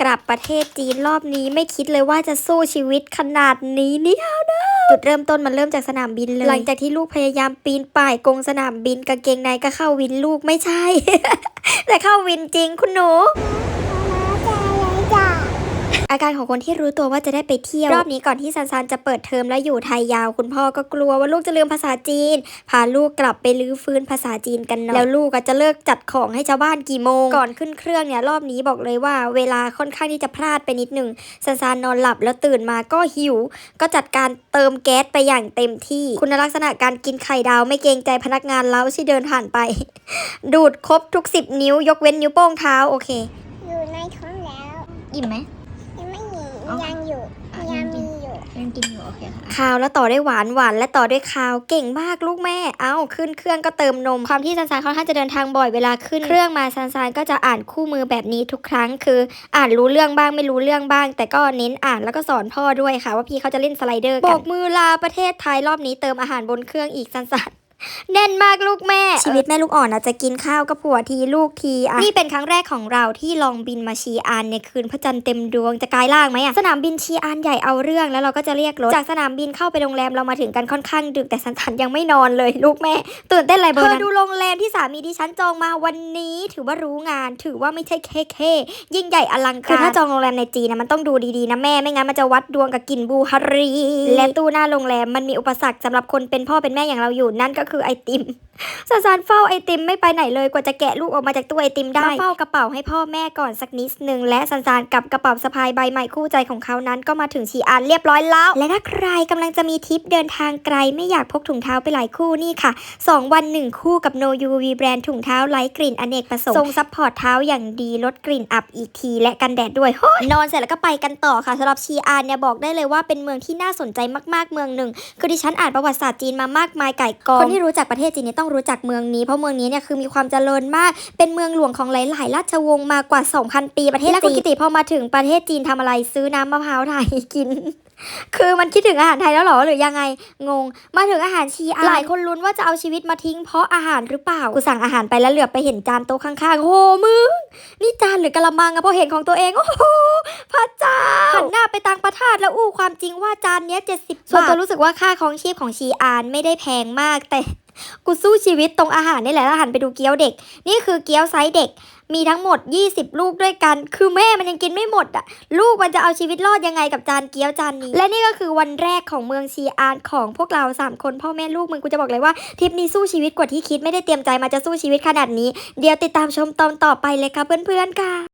กลับประเทศจีนรอบนี้ไม่คิดเลยว่าจะสู้ชีวิตขนาดนี้เนี่ยนะจุดเริ่มต้นมันเริ่มจากสนามบินเลย หลังจากที่ลูกพยายามปีนป่ายกงสนามบินกางเกงในก็เข้าวินลูกไม่ใช่ แต่เข้าวินจริงคุณหนู อาการของคนที่รู้ตัวว่าจะได้ไปเที่ยวรอบนี้ก่อนที่ซันซันจะเปิดเทอมแล้วอยู่ไทยยาว คุณพ่อก็กลัวว่าลูกจะลืมภาษาจีน พาลูกกลับไปลื้อฟื้นภาษาจีนกันหน่อยแล้วลูกก็จะเลิกจัดของให้ชาวบ้านกี่โมง ก่อนขึ้นเครื่องเนี่ยรอบนี้บอกเลยว่า เวลาค่อนข้างที่จะพลาดไปนิดหนึ่งซันซันนอนหลับแล้วตื่นมาก็หิว ก็จัดการเติมแก๊สไปอย่างเต็มที่ คุณลักษณะการกินไข่ดาวไม่เกรงใจพนักงานเล้าที่เดินผ่านไป ดูดครบทุกสิบนิ้วยกเว้นนิ้วโป้งเท้าโอเค อยู่ในท้องแล้ว อิ่มไหม ยังไม่หนีอ๋อยังอยู่อะยัยังงกิมีนอยู่ยังกินอยู่โอเคค่ะคาวแล้วต่อด้วยหวานหวานและต่อด้วยคาวเก่งมากลูกแม่ เอ้าขึ้นเครื่องก็เติมนม ความที่ซันซานค่อนข้างจะเดินทางบ่อยเวลาขึ้น เครื่องมาซันซานก็จะอ่านคู่มือแบบนี้ทุกครั้ง คืออ่านรู้เรื่องบ้างไม่รู้เรื่องบ้าง แต่ก็เน้นอ่านแล้วก็สอนพ่อด้วยค่ะ ว่าพี่เขาจะเล่นสไลเดอร์กันโบกมือลาประเทศไทยรอบนี้เติมอาหารบนเครื่องอีกซันซาน แน่นมากลูกแม่ ชีวิตแม่ลูกอ่อนอาจจะกินข้าวกับผัวทีลูกทีอะนี่เป็นครั้งแรกของเราที่ลองบินมาชีอานในคืนพระจันทร์เต็มดวงจะกลายร่างไหมอะสนามบินชีอานใหญ่เอาเรื่องแล้วเราก็จะเรียกรถจากสนามบินเข้าไปโรงแรมเรามาถึงกันค่อนข้างดึกแต่สันทันยังไม่นอนเลยลูกแม่ ตื่นเต้นอะไรเบอร์นั้นดูโรงแรมที่สามีดิฉันจองมาวันนี้ ถือว่ารู้งาน ถือว่าไม่ใช่แค่แค่ยิ่งใหญ่อลังการคือถ้าจองโรงแรมในจีนนะมันต้องดูดีๆนะแม่ไม่งั้นมันจะวัดดวงกับกลิ่นบูฮารีและตู้หน้าโรงแรมมันมีอุปสรรคสำหรับคนเป็นพ่อเป็นแม่อย่างเราอยู่นั่นก็คือไอติม ซาซานเฝ้าไอติมไม่ไปไหนเลยกว่าจะแกะลูกออกมาจากตู้ไอติมได้มาเฝ้ากระเป๋าให้พ่อแม่ก่อนสักนิดหนึ่งและซันซานกับกระเป๋าสะพายใบใหม่คู่ใจของเขานั้นก็มาถึงชีอานเรียบร้อยแล้ว และถ้าใครกำลังจะมีทริปเดินทางไกลไม่อยากพกถุงเท้าไปหลายคู่นี่ค่ะ 2 วัน 1 คู่กับ No UV แบรนด์ถุงเท้าไร้กลิ่นอเนกประสงค์ทรงซัพพอร์ตเท้าอย่างดีลดกลิ่นอับอีกที และกันแดดด้วยโอ้ยนอนเสร็จแล้วก็ไปกันต่อค่ะสำหรับชีอานเนี่ยบอกได้เลยว่าเป็นเมืองที่น่าสนใจมากๆเมืองหนึ่งคือดิฉันอ่านประวัติศาสตร์จีนมามากมายไก่กองคนที่รู้จักประเทศจีนเนี่ยต้องรู้จักเมืองนี้เพราะเมืองนี้เนี่ยคือมีความเจริญมาก เป็นเมืองหลวงของหลาย ๆ ราชวงศ์มากว่า 2,000 ปีประเทศจีนและคุณกิติพอมาถึงประเทศจีนทำอะไรซื้อน้ำมะพร้าวไทยกิน คือมันคิดถึงอาหารไทยแล้วเหรอหรือยังไงงง มาถึงอาหารชีอานหลายคนลุ้นว่าจะเอาชีวิตมาทิ้งเพราะอาหารหรือเปล่ากูสั่งอาหารไปแล้วเหลือบไปเห็นจานโต๊ะข้าง ๆ โอ้โหมึงนี่จานหรือกะละมังอะพอเห็นของตัวเองโอ้โหพระเจ้าหันหน้าไปตังประทาดแล้วอู้ความจริงว่าจานเนี้ย70บาทส่วนตัวรู้สึกว่าค่าของชีพของชีอานไม่ได้แพงมากแต่ กูสู้ชีวิตตรงอาหารนี่แหละแล้วหันไปดูเกี๊ยวเด็ก นี่คือเกี๊ยวไซส์เด็ก มีทั้งหมด 20 ลูกด้วยกัน คือแม่มันยังกินไม่หมดอะ ลูกมันจะเอาชีวิตรอดยังไงกับจานเกี๊ยวจานนี้ และนี่ก็คือวันแรกของเมืองชีอานของพวกเรา 3 คนพ่อแม่ลูกมึงกูจะบอกเลยว่าทริปนี้สู้ชีวิตกว่าที่คิดไม่ได้เตรียมใจมาจะสู้ชีวิตขนาดนี้ เดี๋ยวติดตามชมตอนต่อไปเลยค่ะเพื่อนๆค่ะ